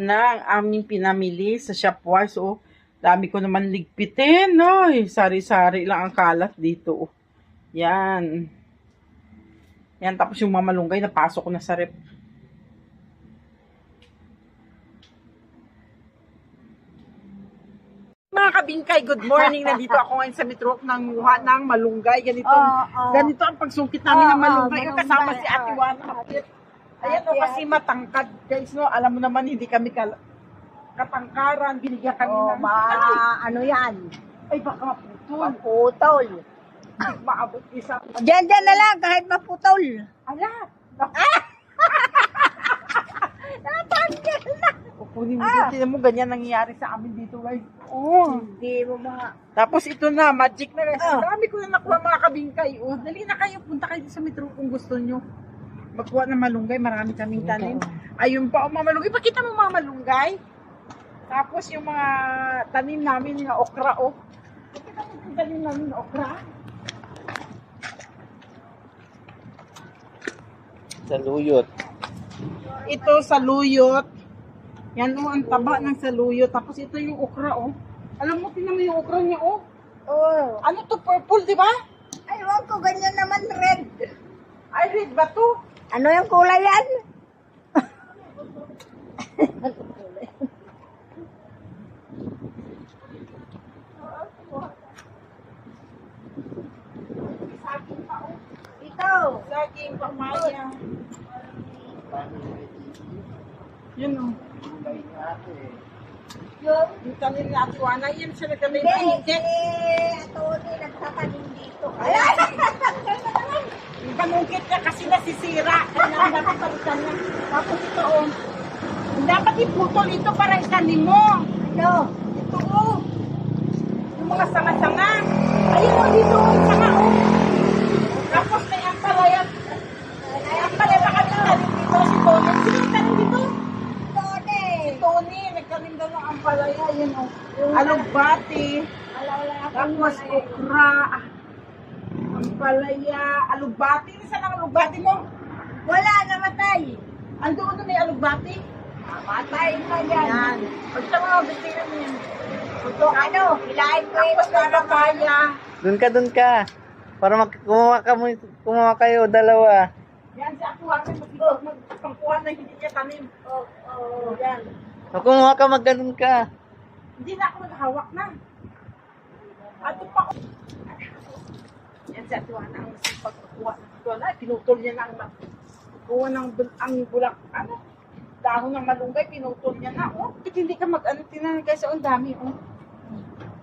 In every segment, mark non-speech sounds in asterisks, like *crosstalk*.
na ang aming pinamili sa Shopwise. Oh, dami ko naman ligpitin. Ay, sari-sari lang ang kalat dito. Oh. Yan. Yan, tapos yung mamalunggay, napasok ko na sa rep. Mga kabingkay, good morning. Nandito ako ngayon sa Metro ng Muha ng Malunggay. Ganito, Oo, oo. ganito ang pagsungkit namin ng Oo, malunggay. kasama malunggay, si Ate oo. Ayan o, kasi matangkad. Guys, no, alam mo naman, hindi kami kal- katangkaran. Binigyan kami Oh, ng... ma ano yan? ay, baka maputol. Maputol. Maabot isa. Diyan, diyan na lang, kahit maputol. Ala! *laughs* Natanggal na. Kukunin mo Ah. Tingnan mo, ganyan nangyayari sa amin dito, guys. Oh. Hindi mo mga... Tapos ito na, magic na guys. Ah. Dami ko na nakuha mga kabingkay. Oh, dali na kayo, punta kayo sa metro kung gusto nyo. Magkuha ng malunggay, marami kaming tanim. Ayun pa, oh, mga malunggay. Pakita mo mga malunggay. Tapos yung mga tanim namin na okra, oh. Pakita mo yung tanim namin na okra. Saluyot. Ito saluyot. Yan oh, ang taba ng saluyot. Tapos ito yung okra, oh. Alam mo, tingnan mo yung okra niya, oh. Oh. Ano to, purple, di ba? Ay, wag ko, ganyan naman red. Ay, red ba to? Ano yung kulay yan? Ito. Saging pamaya. Yun oh. Yung Yung tanim ni Ate Wana, yan nagtanim. Hindi, Ay, hindi. ato ni nagtatanim dito. Ay, Yung panungkit niya kasi nasisira. Kailangan dapat palitan niya. Tapos ito oh. Dapat iputol ito para itanim mo. ano? Ito oh. Yung mga sanga-sanga. Ayun oh, dito oh, yung sanga oh. Tapos may ampalaya. May ampalaya pa kami tanim dito. Si Tony. Sino yung tanim dito? Tone. Si Tony. Nagtanim daw ng ampalaya. Yun oh. Alugbati. Alawala ako Tapos okra. Ampalaya. Alugbati. Saan ang alugbati mo? Wala, namatay. Ando na may alugbati. Matay pa yan. Yan. Pag sa mga bitiran mo yan. Hilahin ko na papaya. Doon ka, doon ka. Para mag kumuha, ka, mo- kumuha kayo, dalawa. Yan si Ako Hakan. Mag- Magpangkuhan na hindi niya tanim. Oh, oh, yan. O, kumuha ka, magganon ka. Hindi na ako naghawak na. Ato pa ako. Yan si Ate Wana ang pagkukuha. Ito na, pinutol niya na ang kuha ng bul- ang bulak, ano, dahon ng malunggay, pinutol niya na. Oh, bakit hindi ka mag, ano, tinan guys, oh, ang dami, oh.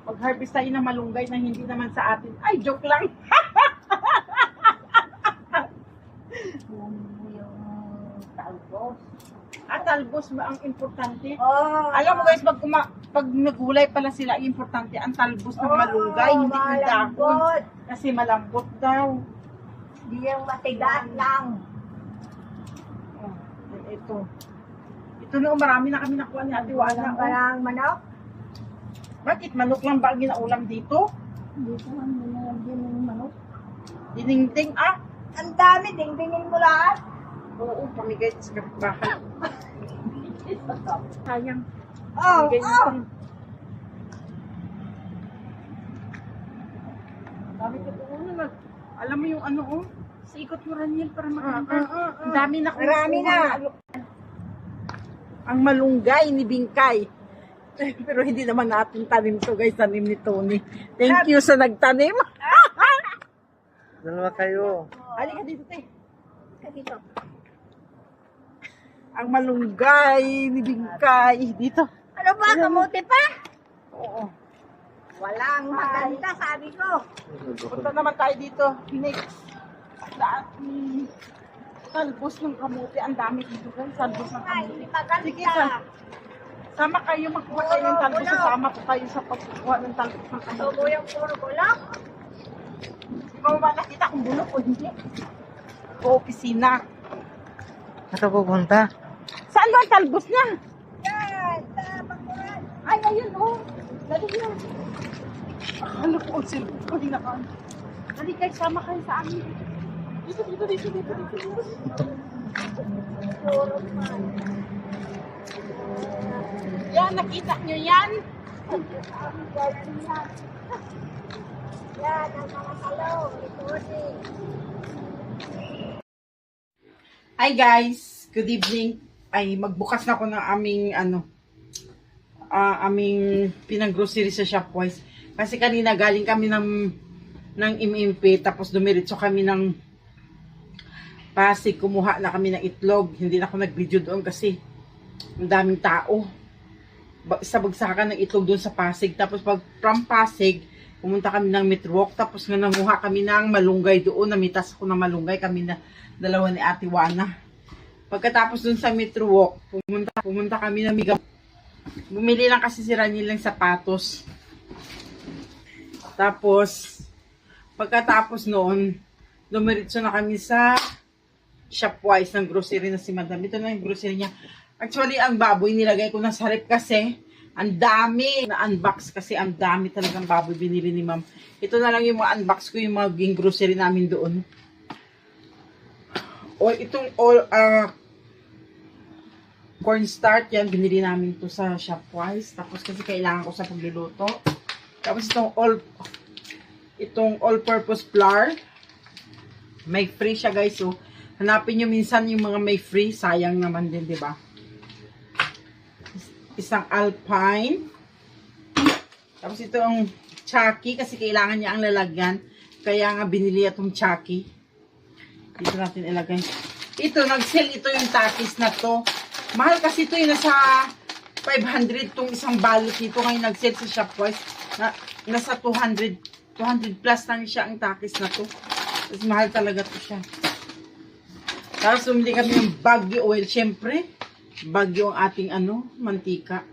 Mag-harvest tayo ng malunggay na hindi naman sa atin. Ay, joke lang. Talbos. *laughs* At talbos ba ang importante? Oh, Alam mo guys, pag, kuma- pag nagulay pala sila, importante ang talbos ng malunggay, hindi yung dahon. Kasi malambot daw. Hindi yung matigas lang. Oh, ito. Ito na, oh, marami na kami nakuha ni Ate Wala. Walang Oh. manok. Bakit manok lang ba ang ginaulam dito? Ko man din yung manok. Diningding ah. Ang dami, dingdingin mo lahat. Oo, pamigay sa kapitbahay. Sayang. Oh, Pamigay oh. Dami ko ano na. Alam mo yung ano oh. Sa ikot mo Raniel para makita. Ah, ah, ah, Ang dami na kumukuha Marami na. ng- Ang malunggay ni Bingkay. *laughs* Pero hindi naman natin tanim to guys, tanim ni Tony. Thank you sa nagtanim. *laughs* Dalawa kayo. Halika dito, te. Dito. Ang malunggay ni Bingkay. Dito. Ano ba, kamuti pa? Oo. Walang maganda, sabi ko. Punta naman tayo dito. Next. Lahat ni talbos ng kamuti. Ang dami dito guys. Talbos ng maganda. Sige, sa- Sama kayo magkuha tayo ng talbos. Wala. Sasama ko kayo sa pagkuha ng talbos ng kamuti. Tubo yung puro bulak. Ikaw ba nakita kung bulok o hindi? O opisina. Ka pupunta? Saan ba ang talbos niya? Yan, sa bakuran. Ay, ayun, oh. Dali na. Akala ko, ang cellphone ko, di naka. Dali kayo, sama kayo sa amin. Dito, dito, dito, dito, dito. dito. Puro man. Nakita nyo yan? Yan, ang mga talong. Ito Hi guys, good evening. Ay magbukas na ako ng aming ano ah, aming pinang-grocery sa Shopwise. Kasi kanina galing kami ng ng MMP tapos dumiretso kami ng Pasig, kumuha na kami ng itlog. Hindi na ako nag-video doon kasi ang daming tao. Sa bagsakan ng itlog doon sa Pasig. Tapos pag from Pasig, pumunta kami ng Metrowalk. Tapos nga nanguha kami ng malunggay doon. Namitas ako ng malunggay. Kami na dalawa ni Ate Wana. Pagkatapos doon sa Metrowalk, pumunta, pumunta kami ng Miga. Bumili lang kasi si Rani ng sapatos. Tapos, pagkatapos noon, dumiretso na kami sa Shopwise ng grocery na si Madam. Ito na yung grocery niya. Actually, ang baboy nilagay ko na sa rep kasi ang dami na unbox kasi ang dami talagang baboy binili ni Ma'am. Ito na lang yung mga unbox ko, yung mga ging grocery namin doon. O itong all uh, cornstarch yan, binili namin to sa Shopwise. Tapos kasi kailangan ko sa pagluluto. Tapos itong all itong all-purpose flour. May free siya guys. So, hanapin nyo minsan yung mga may free. Sayang naman din, di ba? Isang alpine. Tapos itong chucky kasi kailangan niya ang lalagyan. Kaya nga binili itong chucky. Dito natin ilagay. Ito, nag-sell ito yung takis na to. Mahal kasi ito yung nasa 500 tong isang balot nito. Ngayon nag-sell sa Shopwise. Na, nasa 200 200 plus lang siya ang takis na to. Tapos mahal talaga to siya. Tapos bumili kami ng Baguio oil. Siyempre, Baguio ang ating ano, mantika.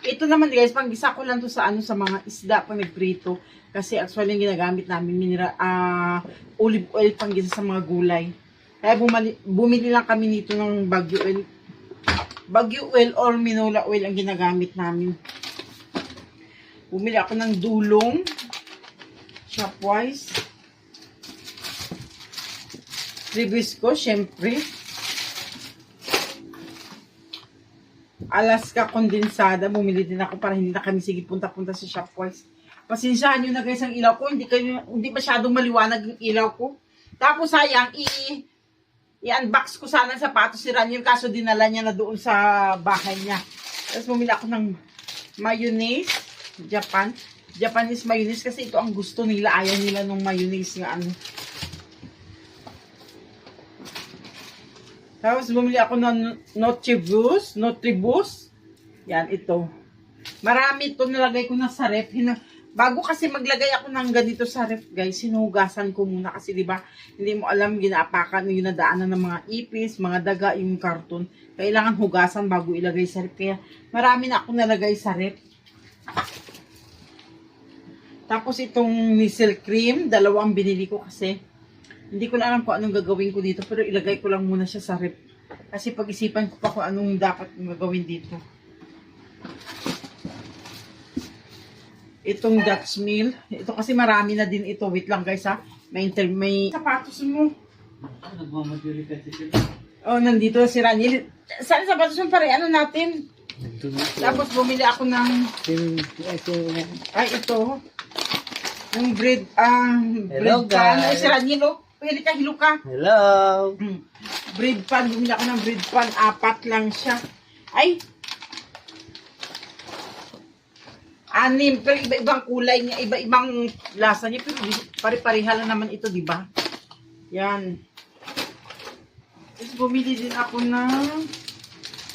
Ito naman guys, panggisa ko lang to sa ano sa mga isda pang nagprito. Kasi actually yung ginagamit namin mineral, ah, olive oil panggisa sa mga gulay. Kaya bumali, bumili lang kami nito ng Baguio oil. Baguio oil or Minola oil ang ginagamit namin. Bumili ako ng dulong. Shopwise. Ribisco, syempre. Alaska kondensada. Bumili din ako para hindi na kami sige punta-punta sa Shopwise. Pasensyahan nyo na guys ang ilaw ko. Hindi, kayo, hindi masyadong maliwanag yung ilaw ko. Tapos sayang, i i-unbox ko sana ang sapatos si Raniel kaso dinala niya na doon sa bahay niya. Tapos bumili ako ng mayonnaise, Japan. Japanese mayonnaise kasi ito ang gusto nila. Ayaw nila nung mayonnaise nga ano. Tapos bumili ako ng Nutribus, Nutribus. Yan, ito. Marami ito nilagay ko na sa ref. Bago kasi maglagay ako ng ganito sa ref, guys, sinuhugasan ko muna kasi 'di ba? Hindi mo alam ginaapakan yung nadaanan ng mga ipis, mga daga, yung karton. Kailangan hugasan bago ilagay sa ref. Kaya marami na ako nalagay sa ref. Tapos itong Nisel cream, dalawang binili ko kasi hindi ko na alam kung anong gagawin ko dito pero ilagay ko lang muna siya sa ref. Kasi pag-isipan ko pa kung anong dapat gagawin dito. Itong Dutch meal. Ito kasi marami na din ito. Wait lang guys ha. May, inter- may sapatos mo. Oh, nandito si Ranil. Saan sapatos mo pare? Ano natin? Tapos bumili ako ng ay, ito. Yung bread, ah, Hello, bread pan. Ay, si Ranilo. Pwede ka, hilo ka. Hello! Hmm. Bread pan, bumili ako ng bread pan. Apat lang siya. Ay! Anim. Pero iba-ibang kulay niya. Iba-ibang lasa niya. Pero pare-pareha lang naman ito, di ba? Yan. Tapos bumili din ako ng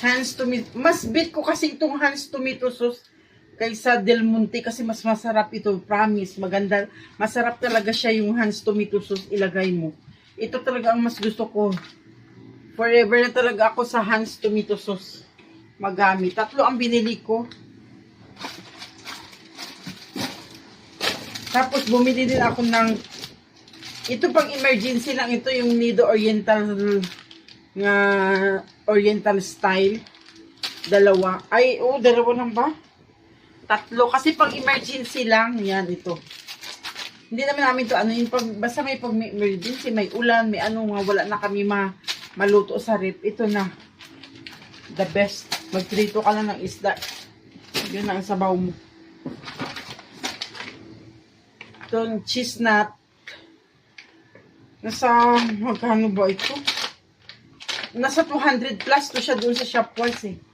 Hans tomato. Mas bit ko kasi itong Hans tomato sauce kaysa Del Monte kasi mas masarap ito. Promise. Maganda. Masarap talaga siya yung Hans tomato sauce ilagay mo. Ito talaga ang mas gusto ko. Forever na talaga ako sa Hans tomato sauce magamit. Tatlo ang binili ko. Tapos bumili din ako ng ito pang emergency lang ito yung Nido Oriental nga Oriental style. Dalawa. Ay, oh, dalawa lang ba? Tatlo. Kasi pang emergency lang. Yan, ito. Hindi naman namin to ano yung pag, basta may pag may emergency, may ulan, may ano, wala na kami ma, maluto sa rip. Ito na. The best. Magprito ka lang ng isda. Yun ang sabaw mo. Itong cheese nut. Nasa, magkano ba ito? Nasa 200 plus to siya doon sa Shopwise eh.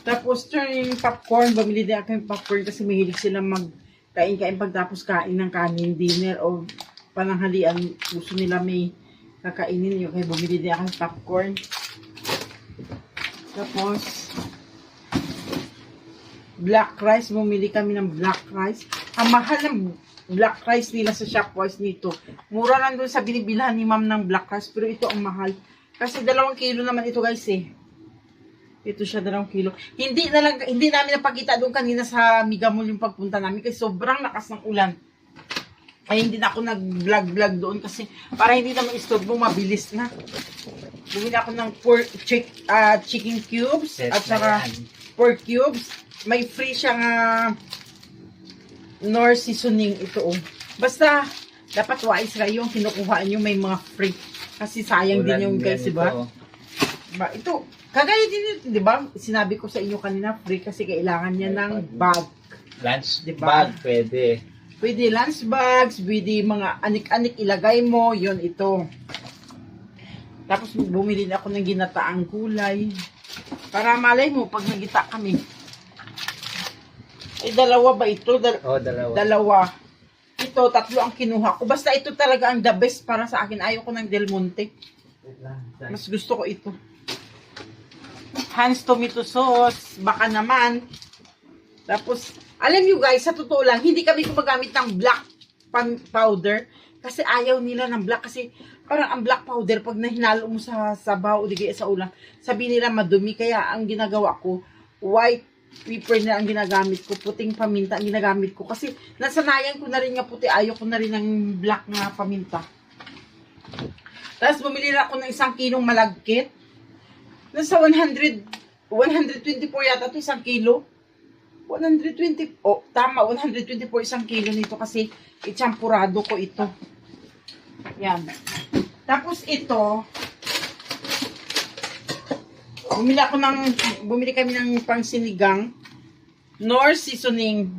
Tapos yung popcorn. Bumili din ako yung popcorn kasi mahilig sila mag-kain-kain pagtapos kain ng kanin, dinner o pananghalian. Gusto nila may kakainin yung kaya bumili din ako ng popcorn. Tapos, black rice. Bumili kami ng black rice. Ang mahal ng black rice nila sa Shopwise nito. Mura lang doon sa binibilhan ni ma'am ng black rice. Pero ito ang mahal. Kasi dalawang kilo naman ito guys eh. Ito siya dalawang kilo. Hindi na lang, hindi namin napakita doon kanina sa Migamol yung pagpunta namin kasi sobrang lakas ng ulan. Ay hindi na ako nag-vlog-vlog doon kasi para hindi naman istorbo, mabilis na. Bumili ako ng pork, chick, ah, chicken cubes Set at saka pork cubes. May free siyang ah, nor seasoning ito. Oh. Basta, dapat wise kayo yung kinukuha nyo may mga free. Kasi sayang din yung guys, di ba? Ba, ito, kagaya din di ba? Sinabi ko sa inyo kanina, free kasi kailangan niya ng bag. Lunch Diba? bag, pwede. Pwede lunch bags, pwede mga anik-anik ilagay mo, yon ito. Tapos bumili na ako ng ginataang gulay. Para malay mo, pag nagita kami. Ay, dalawa ba ito? Dal- Oh, dalawa. dalawa. Ito, tatlo ang kinuha ko. Basta ito talaga ang the best para sa akin. Ayaw ko ng Del Monte. Mas gusto ko ito. Hans tomato sauce. Baka naman. Tapos, alam nyo guys, sa totoo lang, hindi kami gumagamit ng black powder. Kasi ayaw nila ng black. Kasi parang ang black powder, pag nahinalo mo sa sabaw o di kaya sa ulam, sabi nila madumi. Kaya ang ginagawa ko, white pepper na ang ginagamit ko, puting paminta ang ginagamit ko. Kasi nasanayan ko na rin nga puti, ayaw ko na rin ng black na paminta. Tapos bumili na ako ng isang kilong malagkit. Nasa 100, 124 yata ito isang kilo. 120, oh tama, 124 isang kilo nito kasi ichampurado ko ito. Yan. Tapos ito, bumili ako ng, bumili kami ng pangsinigang, nor seasoning,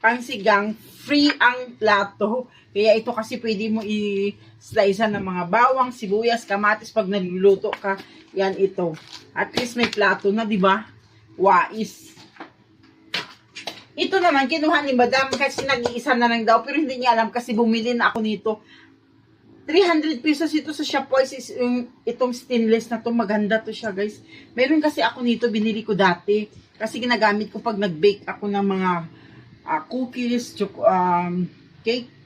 pangsigang, free ang plato. Kaya ito kasi pwede mo i-slice ng mga bawang, sibuyas, kamatis pag nagluluto ka. Yan ito. At least may plato na, di ba? Wais. Ito naman, kinuha ni Madam kasi nag-iisa na lang daw. Pero hindi niya alam kasi bumili na ako nito. 300 pesos ito sa Shopwise is yung itong stainless na to. Maganda to siya, guys. Meron kasi ako nito, binili ko dati. Kasi ginagamit ko pag nag-bake ako ng mga ah, cookies, um, cake.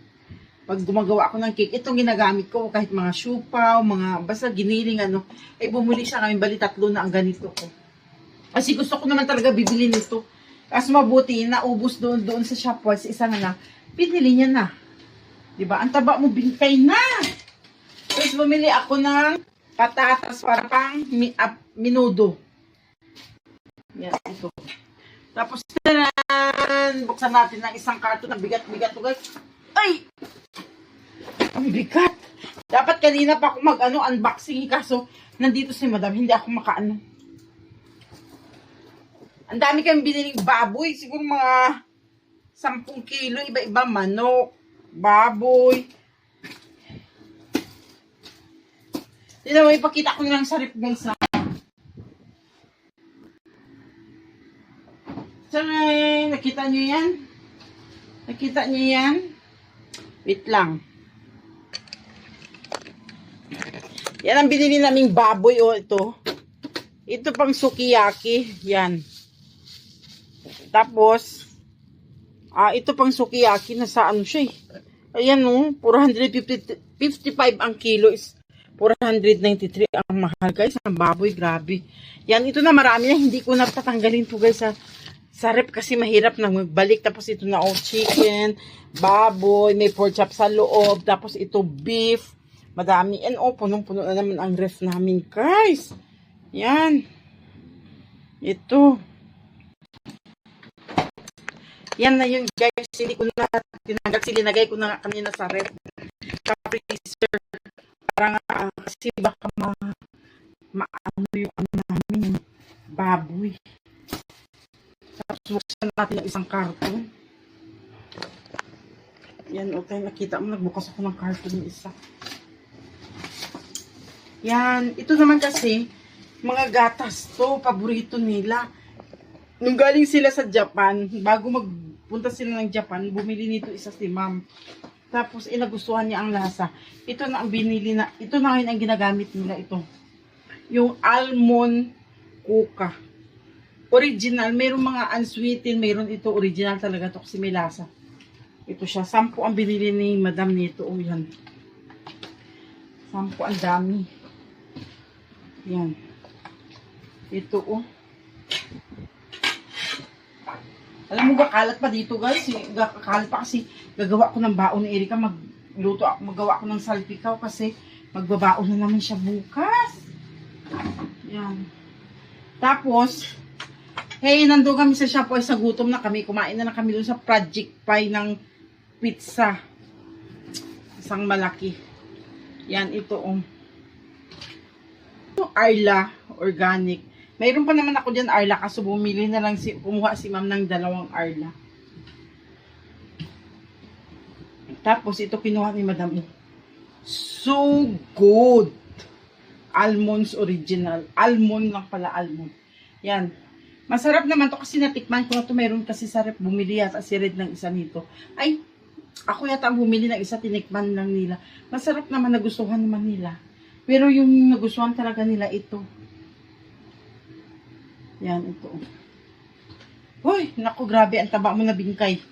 Pag gumagawa ako ng cake, itong ginagamit ko kahit mga siupaw, mga basta giniling ano. Eh bumili siya kami, bali tatlo na ang ganito ko. Kasi gusto ko naman talaga bibili nito. Kasi mabuti, naubos doon doon sa Shopwise, isa na lang. Pinili niya na. 'Di ba? Ang taba mo bintay na. Tapos bumili ako ng patatas para pang mi, ah, minudo. Yan, ito. Tapos, taran! Buksan natin ng isang karton. Ang bigat-bigat to, guys. Ay! Ang bigat! Dapat kanina pa ako mag-ano, unboxing. Kaso, nandito si madam. Hindi ako makaano. Ang dami kami biniling baboy. Siguro mga 10 kilo. Iba-iba manok, baboy. Tignan mo, ipakita ko lang sa rep guys ha. Tsaray! Nakita nyo yan? Nakita nyo yan? Wait lang. Yan ang binili naming baboy o ito. Ito pang sukiyaki. Yan. Tapos, ah ito pang sukiyaki na sa ano siya eh. Ayan no, 450, 55 ang kilo is 493 ang mahal guys. Ang baboy, grabe. Yan, ito na marami na. Hindi ko natatanggalin to guys sa, sa rep kasi mahirap na magbalik. Tapos ito na oh, chicken, baboy, may pork chop sa loob. Tapos ito beef. Madami. And oh, punong-puno na naman ang ref namin guys. Yan. Ito. Yan na yun guys. Hindi ko na tinanggal. Silinagay ko na kanina sa ref. Sa freezer. Para nga, ah, kasi baka ma, maano yung ano namin, baboy. Tapos buksan natin yung isang karton. Yan, okay, nakita mo, nagbukas ako ng karton ng isa. Yan, ito naman kasi, mga gatas to, paborito nila. Nung galing sila sa Japan, bago magpunta sila ng Japan, bumili nito isa si ma'am. Tapos, inagustuhan niya ang lasa. Ito na ang binili na, ito na ngayon ang ginagamit nila ito. Yung almond kuka. Original, mayroong mga unsweetened, mayroon ito original talaga to kasi may lasa. Ito siya, sampu ang binili ni madam nito. O yan. Sampu ang dami. Yan. Ito oh. Alam mo, gakalat pa dito guys. Eh, Gakalat pa kasi gagawa ko ng baon ni Erika. Magluto ako, magawa ako ng salpikaw kasi magbabaon na naman siya bukas. Yan. Tapos, hey, nandun kami sa shop ay sa gutom na kami. Kumain na na kami doon sa project pie ng pizza. Isang malaki. Yan, ito um. Ito, Arla, organic. Mayroon pa naman ako dyan, Arla, kaso bumili na lang si, kumuha si ma'am ng dalawang Arla. Tapos, ito kinuha ni madam. So good! Almonds original. Almond lang pala, almond. Yan. Masarap naman to kasi natikman ko na to. Meron kasi sa rep, bumili yata si Red ng isa nito. Ay, ako yata ang bumili ng isa, tinikman lang nila. Masarap naman, nagustuhan naman nila. Pero yung nagustuhan talaga nila ito. Yan, ito. Hoy, naku, grabe, ang taba mo na bingkay.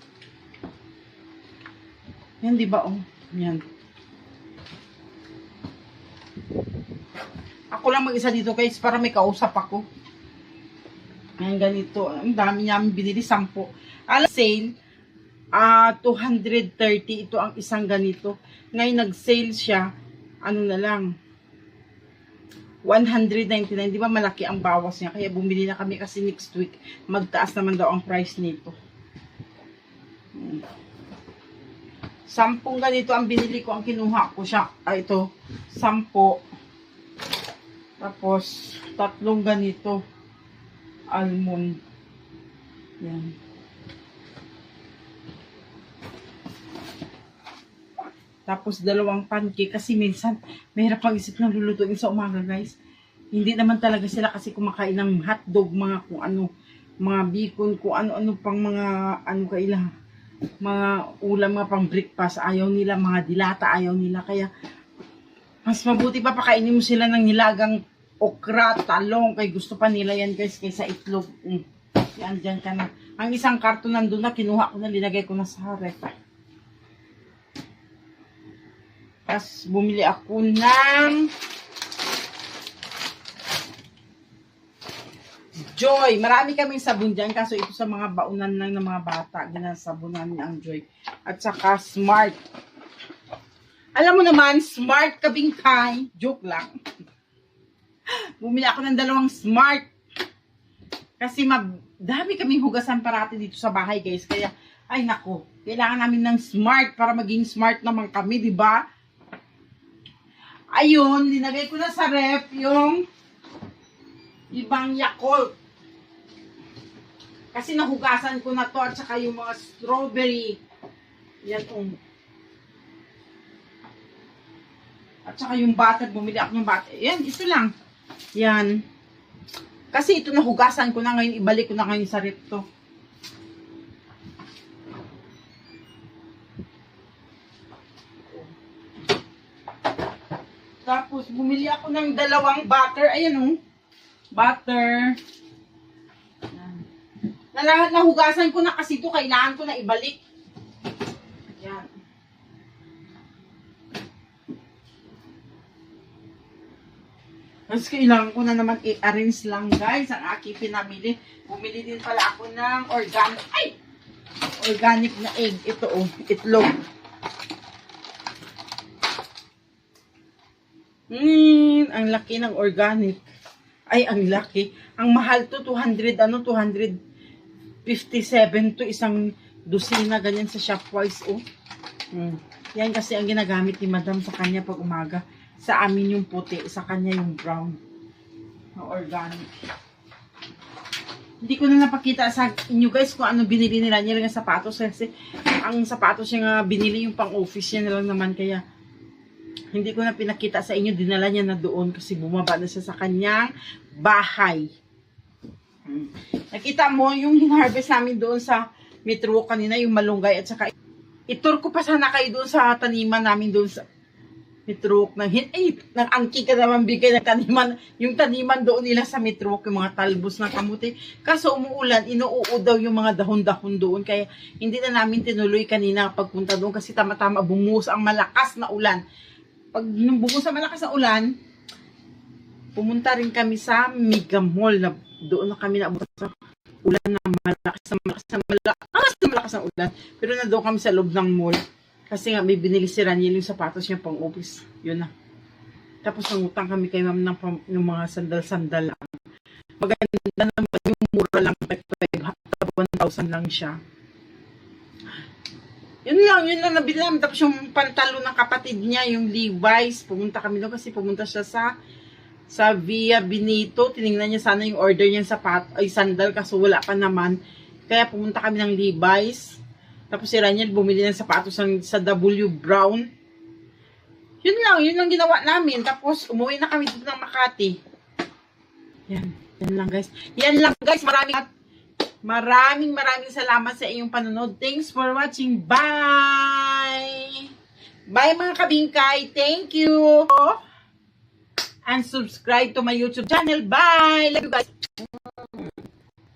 Yan, di ba, oh? Yan. Ako lang mag-isa dito, guys, para may kausap ako. Yan, ganito. Ang dami namin binili, sampo. Alam, sale, ah 230 ito ang isang ganito. Ngayon, nag-sale siya, ano na lang, 199, di ba malaki ang bawas niya? Kaya bumili na kami kasi next week, magtaas naman daw ang price nito. Hmm. Sampung ganito ang binili ko, ang kinuha ko siya. Ah, ito, sampo. Tapos, tatlong ganito, almond. Yan. Tapos dalawang pancake kasi minsan mahirap pang isip ng lulutuin sa umaga guys. Hindi naman talaga sila kasi kumakain ng hotdog, mga kung ano, mga bacon, kung ano-ano pang mga ano kaila, mga ulam mga pang breakfast, ayaw nila, mga dilata, ayaw nila. Kaya mas mabuti pa pakainin mo sila ng nilagang okra, talong, kay gusto pa nila yan guys, kaysa itlog. Mm. Yan, dyan ka na. Ang isang karton nandun na, kinuha ko na, linagay ko na sa ref. Tapos bumili ako ng Joy. Marami kaming sabon dyan. Kaso ito sa mga baunan lang ng mga bata. Ganyan sabunan niya ang Joy. At saka Smart. Alam mo naman, Smart kabingkay. Joke lang. *laughs* Bumili ako ng dalawang Smart. Kasi dami kaming hugasan parati dito sa bahay guys. Kaya, ay nako, kailangan namin ng Smart para maging smart naman kami, di ba? Ayun, linagay ko na sa ref yung ibang Yakult. Kasi nahugasan ko na to at saka yung mga strawberry. Yan um. At saka yung butter, bumili ako ng butter. Yan, ito lang. Yan. Kasi ito nahugasan ko na ngayon, ibalik ko na ngayon sa ref to. Tapos, bumili ako ng dalawang butter. Ayan o. Butter. Yan. Nalahat nahugasan ko na kasi ito. Kailangan ko na ibalik. Yan. Tapos kailangan ko na naman i-arrange lang guys ang aking pinamili. Bumili din pala ako ng organic. Ay! Organic na egg. Ito oh. Itlog. Hmm, ang laki ng organic. Ay, ang laki. Ang mahal to, 200, ano, 257 to isang dosina, ganyan sa Shopwise, oh. Hmm. Yan kasi ang ginagamit ni Madam sa kanya pag umaga. Sa amin yung puti, sa kanya yung brown. Na organic. Hindi ko na napakita sa inyo guys kung ano binili nila niya lang ang sapatos kasi ang sapatos niya nga binili yung pang office niya lang naman kaya hindi ko na pinakita sa inyo dinala niya na doon kasi bumaba na siya sa kanyang bahay. Hmm. Nakita mo yung hinharvest namin doon sa Metro kanina yung malunggay at saka itur ko pa sana kayo doon sa taniman namin doon sa Mitruk ng hin ay nang angki ka naman bigay ng taniman. Yung taniman doon nila sa Mitruk yung mga talbos ng kamuti. Kaso umuulan inuuo daw yung mga dahon-dahon doon. Kaya hindi na namin tinuloy kanina pagpunta doon kasi tama-tama bumuhos ang malakas na ulan pag bumuhos ang malakas na ulan pumunta rin kami sa Mega Mall na doon na kami naabot sa ulan na malakas na malakas na malakas, na malakas na ulan pero na doon kami sa loob ng mall kasi nga may binili si Raniel yung sapatos niya pang office. Yun na. Tapos nangutang kami kay ma'am ng, ng mga sandal-sandal lang. Maganda naman yung mura lang. 1,000 lang siya. Yun lang, yun lang nabili namin. Tapos yung pantalo ng kapatid niya, yung Levi's, pumunta kami doon kasi pumunta siya sa sa Via Benito. Tiningnan niya sana yung order niya sapat, ay sandal kaso wala pa naman. Kaya pumunta kami ng Levi's. Tapos si Raniel bumili ng sapatos ng, sa W Brown. Yun lang, yun lang ginawa namin. Tapos umuwi na kami dito ng Makati. Yan, yan lang guys. Yan lang guys, maraming maraming maraming salamat sa inyong panonood. Thanks for watching. Bye! Bye mga kabingkay. Thank you! And subscribe to my YouTube channel. Bye! Love you guys.